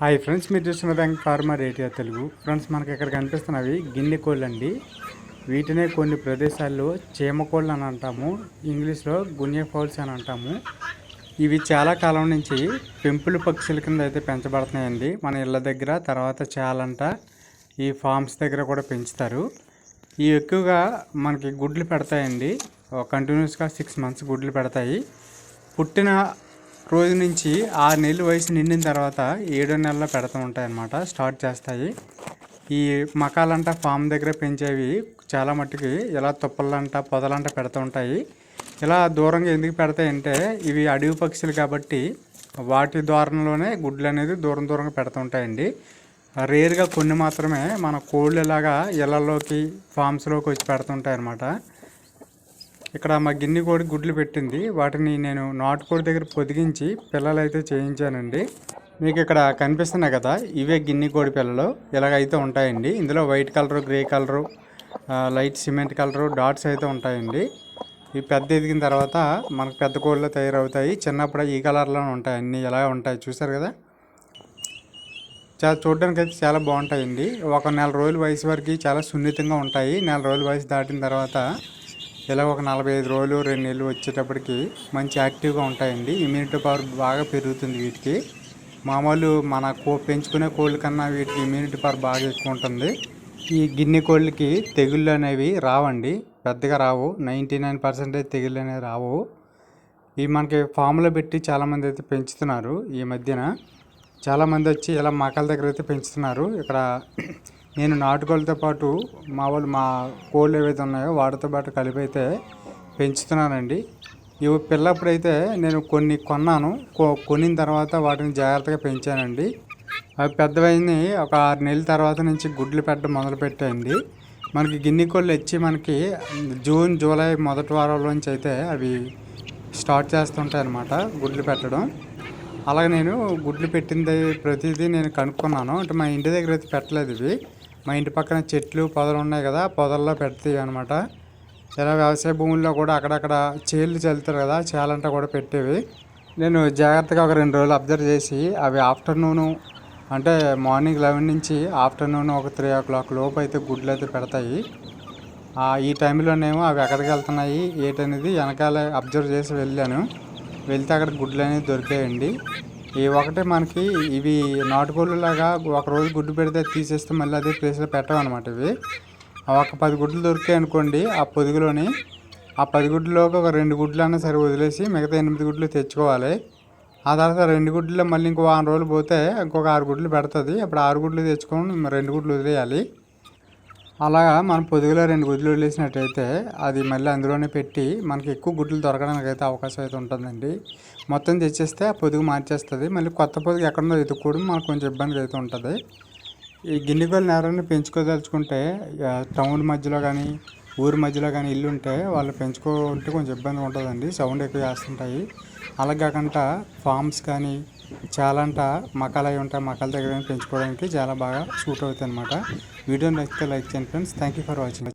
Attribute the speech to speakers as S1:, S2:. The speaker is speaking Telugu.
S1: హాయ్ ఫ్రెండ్స్ మీరు చూస్తున్న bank farmer ATR Telugu. Friends మనకి ఇక్కడ కనిపిస్తున్నవి గిన్నె కోళ్ళు అండి వీటినే కొన్ని ప్రదేశాల్లో చీమ కోళ్ళు అని అంటాము ఇంగ్లీష్లో గున్య ఫౌల్స్ అని అంటాము. ఇవి చాలా కాలం నుంచి పెంపులు పక్షుల కింద అయితే పెంచబడుతున్నాయండి. మన ఇళ్ళ దగ్గర తర్వాత చాలంట ఈ ఫార్మ్స్ దగ్గర కూడా పెంచుతారు. ఇవి ఎక్కువగా మనకి గుడ్లు పెడతాయండి. కంటిన్యూస్గా సిక్స్ మంత్స్ గుడ్లు పెడతాయి. పుట్టిన రోజు నుంచి ఆరు నెలల వయసు నిండిన తర్వాత ఏడో నెలలో పెడుతూ ఉంటాయి అన్నమాట స్టార్ట్ చేస్తాయి. ఈ మకాలంట ఫామ్ దగ్గర పెంచేవి చాలా మట్టుకి ఇలా తుప్పలంట పొదలంట పెడుతూ ఉంటాయి. ఇలా దూరంగా ఎందుకు పెడతాయంటే ఇవి అడవి పక్షులు కాబట్టి వాటి ద్వారంలోనే గుడ్లు అనేది దూరం దూరంగా పెడుతూ ఉంటాయండి. రేర్గా కొన్ని మాత్రమే మన కోళ్ళు ఇలాగా ఇళ్ళలోకి ఫామ్స్లోకి వచ్చి పెడుతుంటాయి అన్నమాట ఇక్కడ మా గిన్నె కోడి గుడ్లు పెట్టింది. వాటిని నేను నాటుకోడి దగ్గర పొదిగించి పిల్లలు అయితే చేయించానండి. మీకు ఇక్కడ కనిపిస్తున్నాయి కదా ఇవే గిన్నె కోడి పిల్లలు. ఇలాగైతే ఉంటాయండి. ఇందులో white colour grey colour light cement colour dots అయితే ఉంటాయండి. ఇవి పెద్ద ఎదిగిన తర్వాత మనకు పెద్ద కోళ్ళు తయారవుతాయి. చిన్నప్పుడు ఈ కలర్లోనే ఉంటాయి. అన్నీ ఇలా ఉంటాయి. చూసారు కదా? చాలా చూడడానికి అయితే చాలా బాగుంటాయండి. ఒక నెల రోజుల వయసు వరకు చాలా సున్నితంగా ఉంటాయి. నెల రోజుల వయసు దాటిన తర్వాత ఇలా ఒక నలభై ఐదు రోజులు రెండు నెలలు వచ్చేటప్పటికి మంచి యాక్టివ్గా ఉంటాయండి. ఇమ్యూనిటీ పవర్ బాగా పెరుగుతుంది వీటికి. మామూలు మన కో పెంచుకునే కోళ్ళ కన్నా వీటికి ఇమ్యూనిటీ పవర్ బాగా ఎక్కువ ఉంటుంది. ఈ గిన్నె కోళ్ళకి తెగుళ్ళు అనేవి రావండి. పెద్దగా రావు. నైంటీ నైన్ పర్సెంటేజ్ తెగుళ్ళు అనేవి రావు. ఇవి మనకి ఫామ్లో పెట్టి చాలామంది అయితే పెంచుతున్నారు ఈ మధ్యన. చాలామంది వచ్చి ఇలా మకాల దగ్గర అయితే పెంచుతున్నారు. ఇక్కడ నేను నాటుకోళ్ళతో పాటు మా వాళ్ళు మా కోళ్ళు ఏవైతే ఉన్నాయో వాటితో పాటు కలిపి అయితే పెంచుతున్నానండి. ఇవి పిల్లప్పుడైతే నేను కొన్ని కొన్నాను. కొ- కొనిన తర్వాత వాటిని జాగ్రత్తగా పెంచానండి. అవి పెద్దవైంది ఒక ఆరు నెలల తర్వాత నుంచి గుడ్లు పెట్టడం మొదలుపెట్టాయండి. మనకి గిన్నె కోళ్ళు వచ్చి మనకి జూన్ జూలై మొదటి వారంలోంచి అయితే అవి స్టార్ట్ చేస్తుంటాయి అన్నమాట గుడ్లు పెట్టడం. అలాగే నేను గుడ్లు పెట్టింది ప్రతిదీ నేను కనుక్కున్నాను. అంటే మా ఇంటి దగ్గర అయితే పెట్టలేదు ఇవి. మా ఇంటి పక్కన చెట్లు పొదలు ఉన్నాయి కదా పొదల్లో పెడతాయి అనమాట ఇలా వ్యవసాయ భూముల్లో కూడా అక్కడక్కడ చేళ్ళు చల్లుతారు కదా చేలంట కూడా పెట్టేవి. నేను జాగ్రత్తగా ఒక రెండు రోజులు అబ్జర్వ్ చేసి అవి ఆఫ్టర్నూను అంటే మార్నింగ్ లెవెన్ నుంచి ఆఫ్టర్నూన్ ఒక త్రీ ఓ క్లాక్ లోపు అయితే గుడ్లు అయితే పెడతాయి. ఈ టైంలోనేమో అవి ఎక్కడికి వెళ్తున్నాయి ఏంటనేది వెనకాల అబ్జర్వ్ చేసి వెళ్ళాను. వెళ్తే అక్కడ గుడ్లు అనేవి దొరికాయండి. ఈ ఒకటే మనకి ఇవి నాటుకోళ్ళు లాగా ఒక రోజు గుడ్డు పెడితే తీసేస్తే మళ్ళీ అదే ప్లేస్లో పెట్టమన్నమాట ఇవి. ఒక పది గుడ్లు దొరికాయి అనుకోండి ఆ పొదుగులోని ఆ పది గుడ్లలోకి ఒక రెండు గుడ్లు అన్నా సరే వదిలేసి మిగతా ఎనిమిది గుడ్లు తెచ్చుకోవాలి. ఆ తర్వాత రెండు గుడ్లు మళ్ళీ ఇంకో వారం రోజులు పోతే ఇంకొక ఆరు గుడ్లు పెడుతుంది. అప్పుడు ఆరు గుడ్లు తెచ్చుకొని రెండు గుడ్లు వదిలేయాలి. అలాగా మనం పొదుగులో రెండు గుడ్లు వదిలేసినట్టయితే అది మళ్ళీ అందులోనే పెట్టి మనకి ఎక్కువ గుడ్లు దొరకడానికి అయితే అవకాశం అయితే ఉంటుందండి. మొత్తం తెచ్చేస్తే ఆ పొదుగు మార్చేస్తుంది. మళ్ళీ కొత్త పొదుగు ఎక్కడుందో ఎత్తుక్కోవడం మనకు కొంచెం ఇబ్బంది అయితే ఉంటుంది. ఈ గిన్నెగోళ్ళని ఎవరైనా పెంచుకోదలుచుకుంటే టౌన్ మధ్యలో కానీ ఊరి మధ్యలో కానీ ఇల్లు ఉంటే వాళ్ళు పెంచుకుంటే కొంచెం ఇబ్బంది ఉంటుందండి. సౌండ్ ఎక్కువ చేస్తుంటాయి. అలా కాకుండా ఫామ్స్ కానీ చాలా అంట మకాలు అవి ఉంటాయి మకాల దగ్గర పెంచుకోవడానికి చాలా బాగా సూట్ అవుతుంది అనమాట వీడియో నచ్చితే లైక్ చేయండి friends. Thank you for watching